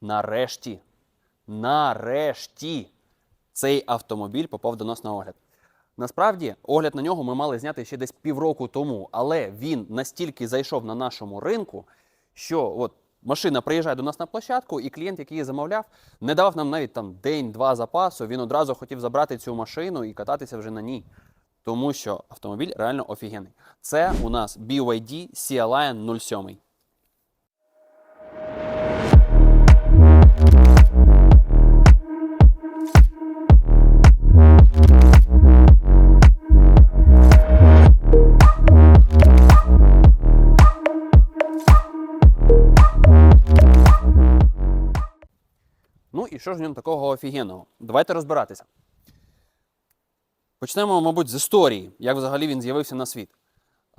нарешті, нарешті цей автомобіль попав до нас на огляд. Насправді, огляд на нього ми мали зняти ще десь півроку тому, але він настільки зайшов на нашому ринку, що от машина приїжджає до нас на площадку, і клієнт, який її замовляв, не давав нам навіть там день-два запасу. Він одразу хотів забрати цю машину і кататися вже на ній. Тому що автомобіль реально офігенний. Це у нас BYD Sea-Lion 07. І що ж в ньому такого офігенного? Давайте розбиратися. Почнемо, мабуть, з історії, як взагалі він з'явився на світ.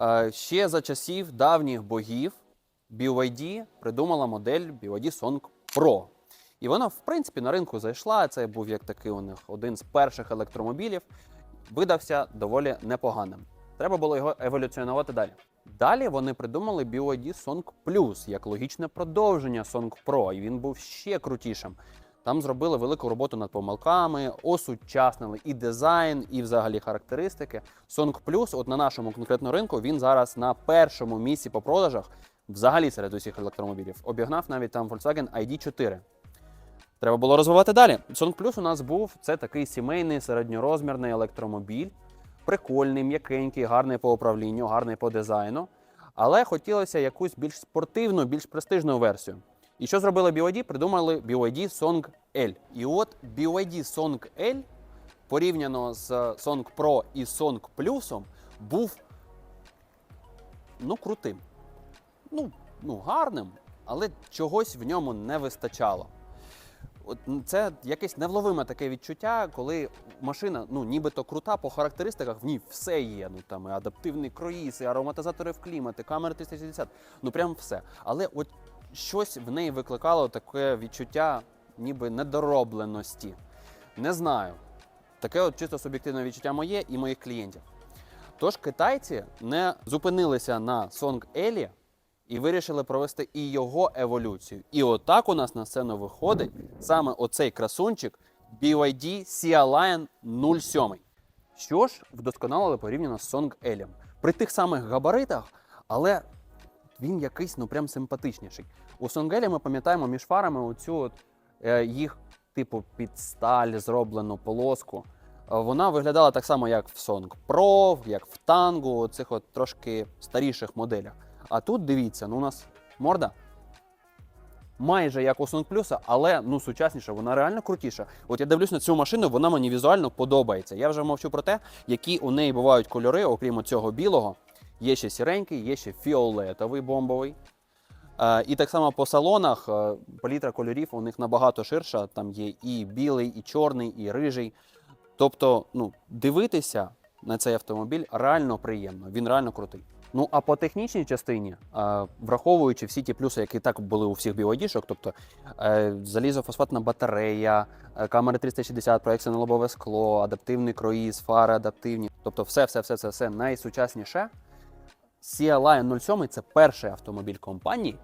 Е, Ще за часів давніх богів BYD придумала модель BYD Song Pro. І вона, в принципі, на ринку зайшла. Це був як такий у них один з перших електромобілів. Видався доволі непоганим. Треба було його еволюціонувати далі. Далі вони придумали BYD Song Plus як логічне продовження Song Pro, і він був ще крутішим. Там зробили велику роботу над помилками, осучаснили і дизайн, і взагалі характеристики. Song Plus, от на нашому конкретно ринку, він зараз на першому місці по продажах, взагалі серед усіх електромобілів. Обігнав навіть там Volkswagen ID4. Треба було розвивати далі. Song Plus у нас був це такий сімейний середньорозмірний електромобіль. Прикольний, м'якенький, гарний по управлінню, гарний по дизайну. Але хотілося якусь більш спортивну, більш престижну версію. І що зробили BYD? Придумали BYD Song L. І от BYD Song L порівняно з Song Pro і Song Plus був ну, крутим. Ну, ну, гарним, але чогось в ньому не вистачало. Це якесь невловиме таке відчуття, коли машина ну нібито крута по характеристиках, в ній все є. Ну там і адаптивний круїз, і ароматизатори в клімат, камери 360, ну прям все. Але от щось в неї викликало таке відчуття, ніби недоробленості. Не знаю. Таке от чисто суб'єктивне відчуття моє і моїх клієнтів. Тож китайці не зупинилися на Song Елі і вирішили провести і його еволюцію. І отак у нас на сцену виходить саме оцей красунчик BYD Sea Lion 07. Що ж вдосконалили порівняно з Song L. При тих самих габаритах, але він якийсь ну прям симпатичніший. У L ми пам'ятаємо між фарами оцю от, е, їх типу під сталь зроблену полоску. Вона виглядала так само, як в Song Pro, як в Tango, цих от трошки старіших моделях. А тут дивіться, ну у нас морда майже як у Song Plus, але ну сучасніша, вона реально крутіша. От я дивлюсь на цю машину, вона мені візуально подобається. Я вже мовчу про те, які у неї бувають кольори, окрім цього білого. Є ще сіренький, є ще фіолетовий бомбовий. Е, і так само по салонах е, палітра кольорів у них набагато ширша. Там є і білий, і чорний, і рижий. Тобто, ну, дивитися на цей автомобіль реально приємно, він реально крутий. Ну а по технічній частині, е, враховуючи всі ті плюси, які так були у всіх BYD-шок, тобто залізофосфатна батарея, камери 360, проекція на лобове скло, адаптивний круїз, фари адаптивні, тобто все, все, все, все, все найсучасніше. Sea Lion 07 це перший автомобіль компанії,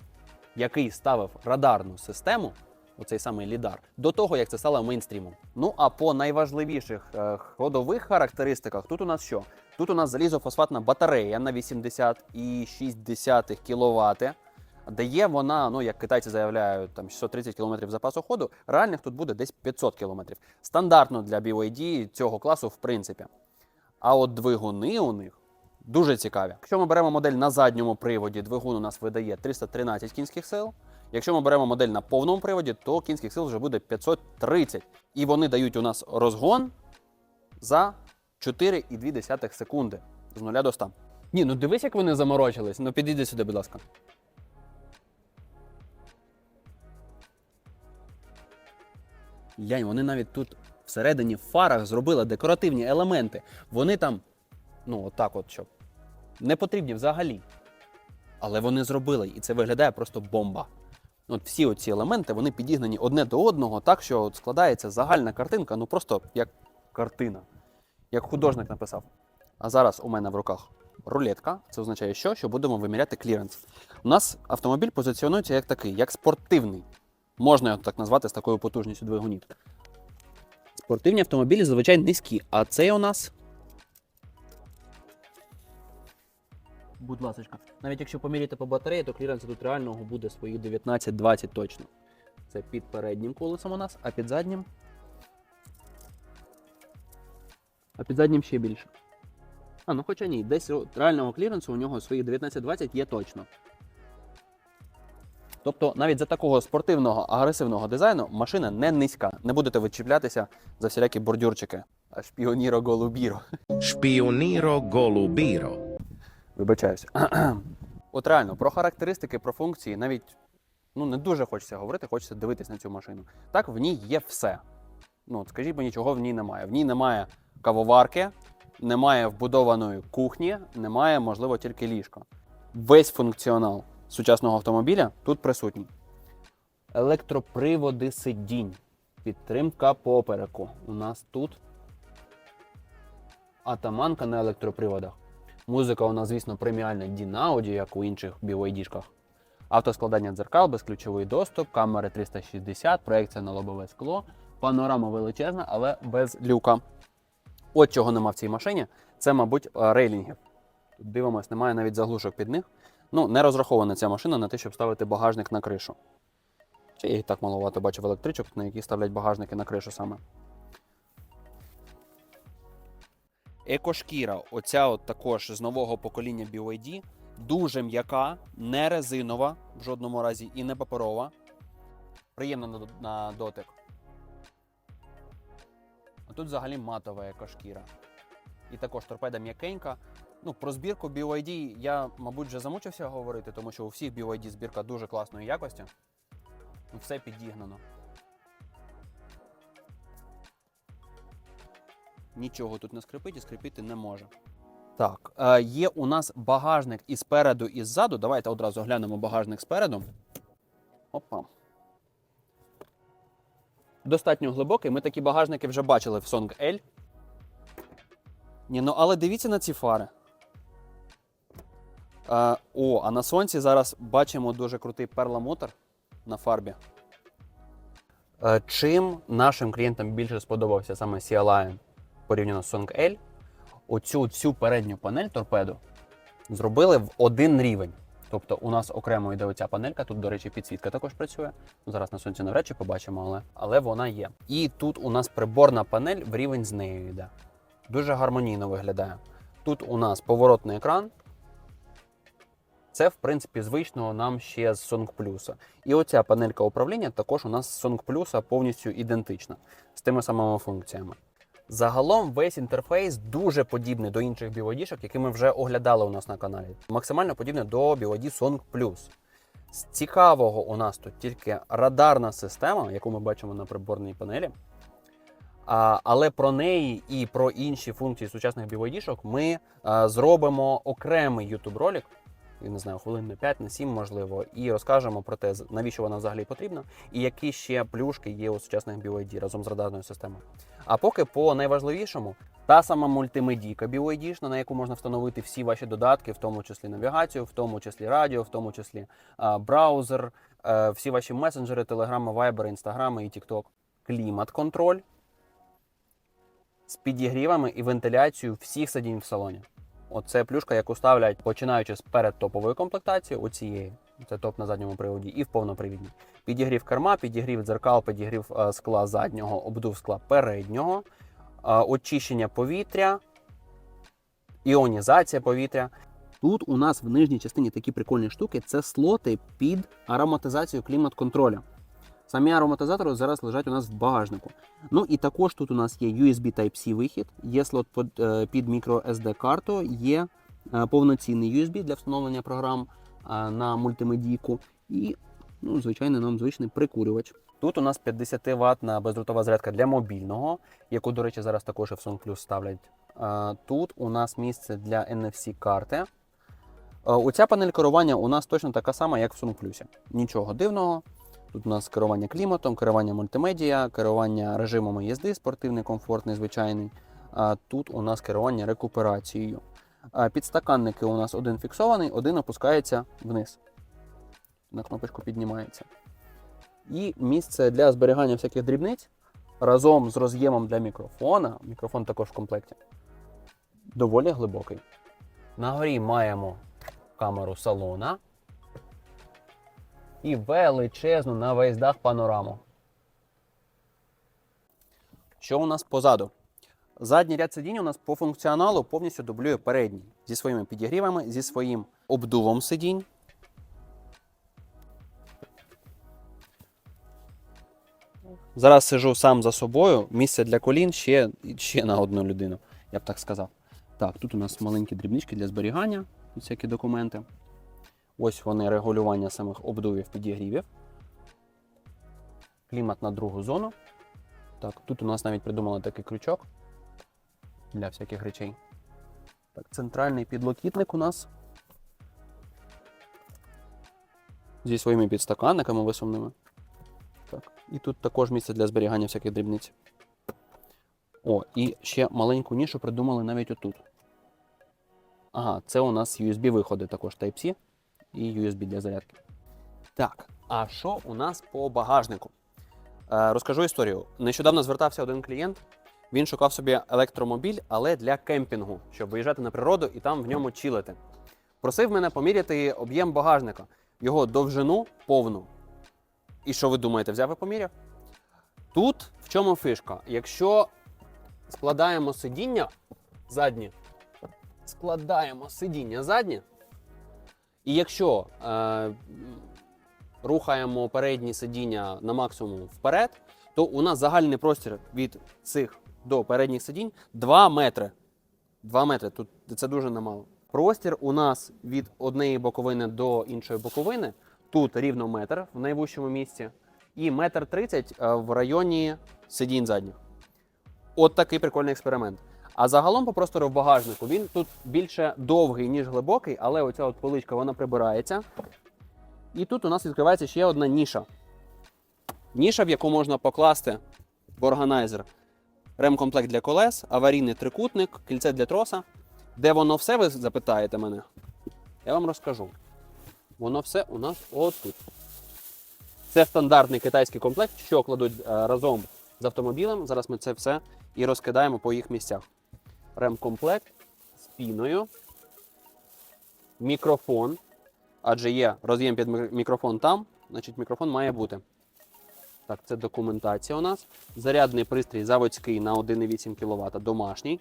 який ставив радарну систему, оцей самий лідар, до того, як це стало мейнстрімом. Ну а по найважливіших е, ходових характеристиках, тут у нас що? Тут у нас залізофосфатна батарея на 80,6 кВт. Дає вона, ну як китайці заявляють, там 630 км запасу ходу, реальних тут буде десь 500 км. Стандартно для BYD цього класу, в принципі. А от двигуни у них дуже цікаві. Якщо ми беремо модель на задньому приводі, двигун у нас видає 313 кінських сил. Якщо ми беремо модель на повному приводі, то кінських сил вже буде 530. І вони дають у нас розгон за 4,2 секунди з 0 до 100. Ні, ну дивись, як вони заморочились. Ну підійди сюди, будь ласка. Глянь, вони навіть тут всередині в фарах зробили декоративні елементи. Вони там, ну, отак от щоб. Не потрібні взагалі. Але вони зробили, і це виглядає просто бомба. От всі оці елементи вони підігнані одне до одного, так що от складається загальна картинка, ну просто як картина, як художник написав. А зараз у мене в руках рулетка. Це означає, що? Що будемо виміряти кліренс. У нас автомобіль позиціонується як такий, як спортивний. Можна його так назвати з такою потужністю двигунів. Спортивні автомобілі зазвичай низькі, а цей у нас. Будь ласка. Навіть якщо поміряти по батареї, то кліренс тут реального буде свої 19-20 точно. Це під переднім колесом у нас, а під заднім. А під заднім ще більше. А, ну хоча ні, десь реального кліренсу у нього свої 19-20 є точно. Тобто навіть за такого спортивного агресивного дизайну машина не низька. Не будете вичіплятися за всілякі бордюрчики. А шпіоніро голубіро. Spioniro Golubiro. Вибачаюся. От реально, про характеристики, про функції навіть ну, не дуже хочеться говорити, хочеться дивитись на цю машину. Так, в ній є все. Ну, скажіть мені, чого в ній немає. В ній немає кавоварки, немає вбудованої кухні, немає, можливо, тільки ліжка. Весь функціонал сучасного автомобіля тут присутній. Електроприводи сидінь, підтримка попереку. У нас тут атаманка на електроприводах. Музика у нас, звісно, преміальна Dynaudio, як у інших BYD-шках. Автоскладання дзеркал, безключовий доступ, камери 360, проекція на лобове скло, панорама величезна, але без люка. От чого нема в цій машині, це, мабуть, е, рейлінгів. Тут дивимось, немає навіть заглушок під них. Ну, не розрахована ця машина на те, щоб ставити багажник на кришу. Чи я і так маловато бачив електричок, на які ставлять багажники на кришу саме. Екошкіра, оця от також з нового покоління BYD, дуже м'яка, не резинова в жодному разі і не паперова. Приємна на, дотик. А тут взагалі матова екошкіра. І також торпеда м'якенька. Ну, про збірку BYD я, мабуть, вже замучився говорити, тому що у всіх BYD збірка дуже класної якості. Ну, Все підігнано. Нічого тут не скрипить і скрипіти не може. Так, е, є у нас багажник і спереду, і ззаду. Давайте одразу глянемо багажник спереду. Опа. Достатньо глибокий. Ми такі багажники вже бачили в Song L. Ні, ну але дивіться на ці фари. Е, о, а на сонці зараз бачимо дуже крутий перламутр на фарбі. Е, чим нашим клієнтам більше сподобався саме C-Line порівняно з Song L, оцю всю передню панель торпеду зробили в один рівень. Тобто у нас окремо йде оця панелька, тут, до речі, підсвітка також працює. Ну, Зараз на сонці навряд чи побачимо, але, але вона є. І тут у нас приборна панель в рівень з нею йде. Дуже гармонійно виглядає. Тут у нас поворотний екран. Це, в принципі, звично нам ще з Song Plus. І оця панелька управління також у нас з Song Plus повністю ідентична з тими самими функціями. Загалом весь інтерфейс дуже подібний до інших BYD-шок, які ми вже оглядали у нас на каналі. Максимально подібний до BYD Song Plus. З цікавого у нас тут тільки радарна система, яку ми бачимо на приборній панелі. А, але про неї і про інші функції сучасних BYD-шок ми а, зробимо окремий YouTube ролик. Не знаю, хвилин на 5, на 7, можливо, і розкажемо про те, навіщо вона взагалі потрібна, і які ще плюшки є у сучасних BYD разом з радарною системою. А поки по найважливішому, та сама мультимедійка BYD, на яку можна встановити всі ваші додатки, в тому числі навігацію, в тому числі радіо, в тому числі а, браузер, е, всі ваші месенджери, телеграми, вайбери, інстаграми і TikTok. Клімат-контроль з підігрівами і вентиляцією всіх сидінь в салоні. Оце плюшка, яку ставлять починаючи з передтопової комплектації, оцієї, це топ на задньому приводі, і в повнопривідній. Підігрів керма, підігрів дзеркал, підігрів е, скла заднього, обдув скла переднього, е, очищення повітря, іонізація повітря. Тут у нас в нижній частині такі прикольні штуки це слоти під ароматизацію клімат-контроля. Самі ароматизатори зараз лежать у нас в багажнику. Ну і також тут у нас є USB Type-C вихід, є слот під, е, microSD карту, є е, повноцінний USB для встановлення програм е, на мультимедійку і, ну, звичайно, нам звичний прикурювач. Тут у нас 50 ватна бездротова зарядка для мобільного, яку, до речі, зараз також в Song Plus ставлять. Е, Тут у нас місце для NFC карти. Е, Оця панель керування у нас точно така сама, як в Song Plus. Нічого дивного. Тут у нас керування кліматом, керування мультимедіа, керування режимами їзди, спортивний, комфортний, звичайний. А тут у нас керування рекуперацією. Підстаканники у нас один фіксований, один опускається вниз. На кнопочку піднімається. І місце для зберігання всяких дрібниць разом з роз'ємом для мікрофона. Мікрофон також в комплекті. Доволі глибокий. На горі маємо камеру салона і величезну на весь дах панораму. Що у нас позаду? Задній ряд сидінь у нас по функціоналу повністю дублює передній зі своїми підігрівами, зі своїм обдувом сидінь. Зараз сижу сам за собою. Місце для колін ще, ще на одну людину, я б так сказав. Так, тут у нас маленькі дрібнички для зберігання, всякі документи. Ось вони регулювання самих обдувів підігрівів. Клімат на другу зону. Так, тут у нас навіть придумали такий крючок для всяких речей. Так, центральний підлокітник у нас зі своїми підстаканниками висувними. Так, і тут також місце для зберігання всяких дрібниць. О, і ще маленьку нішу придумали навіть отут. Ага, це у нас USB-виходи також Type-C і USB для зарядки. Так, а що у нас по багажнику? Е, розкажу історію. Нещодавно звертався один клієнт. Він шукав собі електромобіль, але для кемпінгу, щоб виїжджати на природу і там в ньому чилити. Просив мене поміряти об'єм багажника, його довжину повну. І що ви думаєте, взяв і поміряв? Тут в чому фишка? Якщо складаємо сидіння заднє, складаємо сидіння заднє, і якщо е, рухаємо передні сидіння на максимум вперед, то у нас загальний простір від цих до передніх сидінь 2 метри. 2 метри. Тут це дуже немало. Простір у нас від однієї боковини до іншої боковини. Тут рівно метр в найвищому місці, і метр тридцять е, в районі сидінь задніх. От такий прикольний експеримент. А загалом по простору в багажнику він тут більше довгий, ніж глибокий, але оця от поличка вона прибирається. І тут у нас відкривається ще одна ніша. Ніша, в яку можна покласти в органайзер ремкомплект для колес, аварійний трикутник, кільце для троса. Де воно все, ви запитаєте мене? Я вам розкажу. Воно все у нас отут. Це стандартний китайський комплект, що кладуть е, разом з автомобілем. Зараз ми це все і розкидаємо по їх місцях. Ремкомплект з піною, мікрофон, адже є роз'єм під мікрофон там, значить мікрофон має бути. Так, це документація у нас. Зарядний пристрій заводський на 1,8 кВт, домашній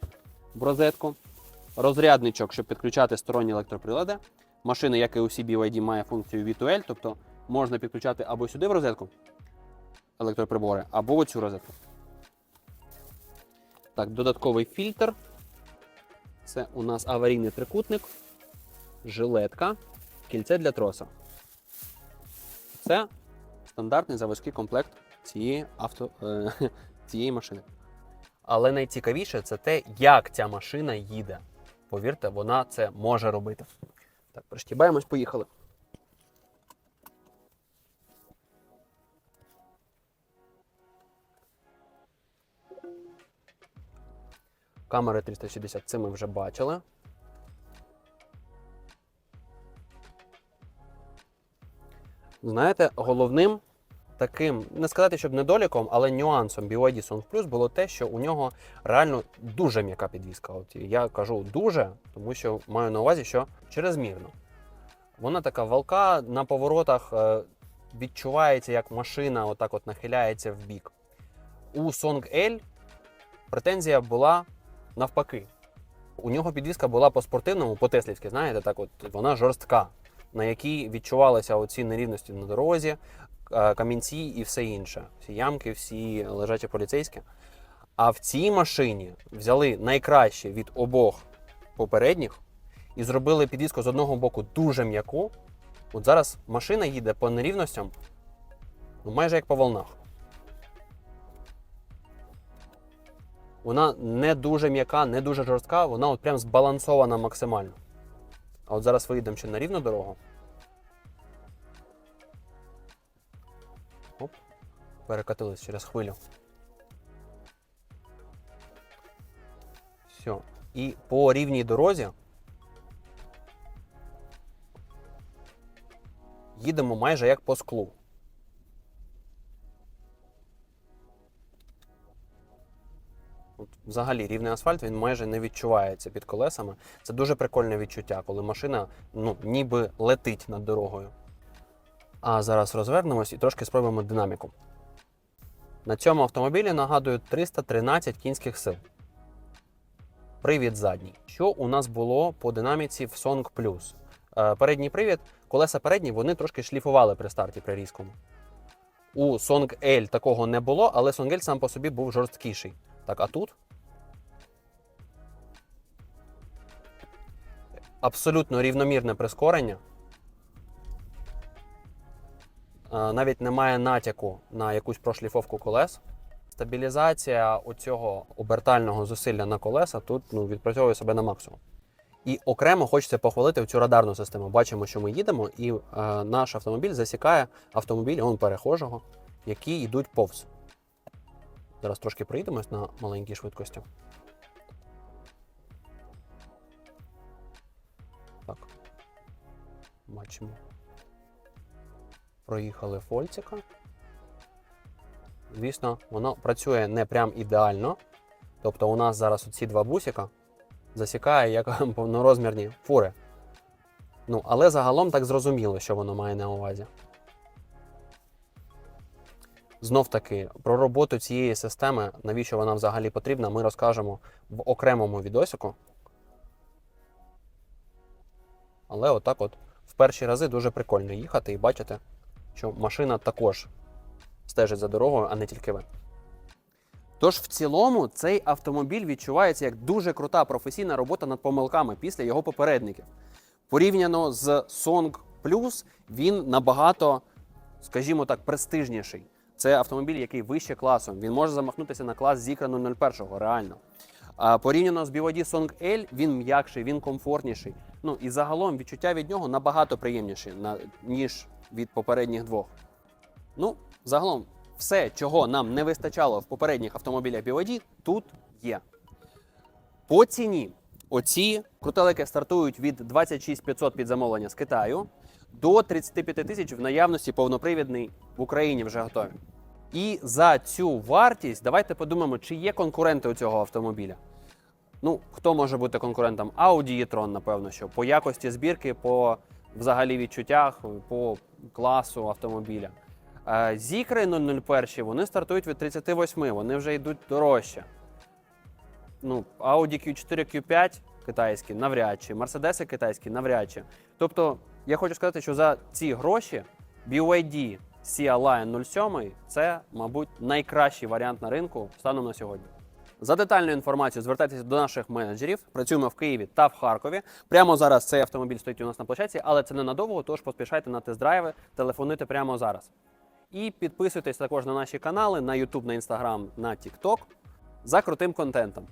в розетку. Розрядничок, щоб підключати сторонні електроприлади. Машина, як і усі BYD, має функцію V2L, тобто можна підключати або сюди в розетку електроприбори, або в цю розетку. Так, додатковий фільтр. Це у нас аварійний трикутник, жилетка, кільце для троса. Це стандартний заводський комплект цієї, авто, е, цієї машини. Але найцікавіше це те, як ця машина їде. Повірте, вона це може робити. Так, прищібаємось, поїхали. Камери 360 це ми вже бачили. Знаєте, головним таким, не сказати, щоб недоліком, але нюансом BYD Song Plus було те, що у нього реально дуже м'яка підвізка. От я кажу дуже, тому що маю на увазі, що черезмірно. Вона така валка на поворотах е, відчувається, як машина отак от нахиляється в бік. У Song L претензія була навпаки. У нього підвізка була по-спортивному, по-теслівськи, знаєте, так от вона жорстка, на якій відчувалися оці нерівності на дорозі, е, камінці і все інше. Всі ямки, всі лежачі поліцейські. А в цій машині взяли найкраще від обох попередніх і зробили підвізку з одного боку дуже м'яку. От зараз машина їде по нерівностям, ну майже як по волнах. Вона не дуже м'яка, не дуже жорстка, вона от прям збалансована максимально. А от зараз виїдемо ще на рівну дорогу. Оп, перекатились через хвилю. Все. І по рівній дорозі їдемо майже як по склу. От, взагалі, рівний асфальт він майже не відчувається під колесами. Це дуже прикольне відчуття, коли машина ну, ніби летить над дорогою. А зараз розвернемось і трошки спробуємо динаміку. На цьому автомобілі нагадую 313 кінських сил. Привід задній. Що у нас було по динаміці в Song Plus? Е, передній привід, колеса передні, вони трошки шліфували при старті при різкому. У Song L такого не було, але Song L сам по собі був жорсткіший. Так, а тут? Абсолютно рівномірне прискорення. Е, Навіть немає натяку на якусь прошліфовку колес. Стабілізація оцього обертального зусилля на колеса тут ну, відпрацьовує себе на максимум. І окремо хочеться похвалити цю радарну систему. Бачимо, що ми їдемо, і е, наш автомобіль засікає автомобіль он перехожого, які йдуть повз. Зараз трошки проїдемось на маленькій швидкості. Так. Бачимо. Проїхали Фольцика. Звісно, воно працює не прям ідеально. Тобто у нас зараз ці два бусика засікає як повнорозмірні фури. Ну, але загалом так зрозуміло, що воно має на увазі. Знов таки, про роботу цієї системи, навіщо вона взагалі потрібна, ми розкажемо в окремому відосику. Але отак от в перші рази дуже прикольно їхати і бачити, що машина також стежить за дорогою, а не тільки ви. Тож, в цілому, цей автомобіль відчувається як дуже крута професійна робота над помилками після його попередників. Порівняно з Song Plus, він набагато, скажімо так, престижніший. Це автомобіль, який вище класом. Він може замахнутися на клас Zikra 001, реально. А порівняно з BYD Song L, він м'якший, він комфортніший. Ну і загалом відчуття від нього набагато приємніші, ніж від попередніх двох. Ну, загалом, все, чого нам не вистачало в попередніх автомобілях BYD, тут є. По ціні оці крутелики стартують від 26 500 під замовлення з Китаю до 35 тисяч в наявності повнопривідний в Україні вже готові. І за цю вартість давайте подумаємо, чи є конкуренти у цього автомобіля. Ну, хто може бути конкурентом? Audi e-tron, напевно, що по якості збірки, по взагалі відчуттях, по класу автомобіля. Е, Зікри 001 вони стартують від 38, вони вже йдуть дорожче. Ну, Audi Q4, Q5 китайські навряд чи, Mercedes китайські навряд чи. Тобто, я хочу сказати, що за ці гроші BYD CLI 07 це, мабуть, найкращий варіант на ринку станом на сьогодні. За детальною інформацією звертайтеся до наших менеджерів. Працюємо в Києві та в Харкові. Прямо зараз цей автомобіль стоїть у нас на площадці, але це ненадовго, тож поспішайте на тест-драйви, телефонуйте прямо зараз. І підписуйтесь також на наші канали на YouTube, на Instagram, на TikTok за крутим контентом.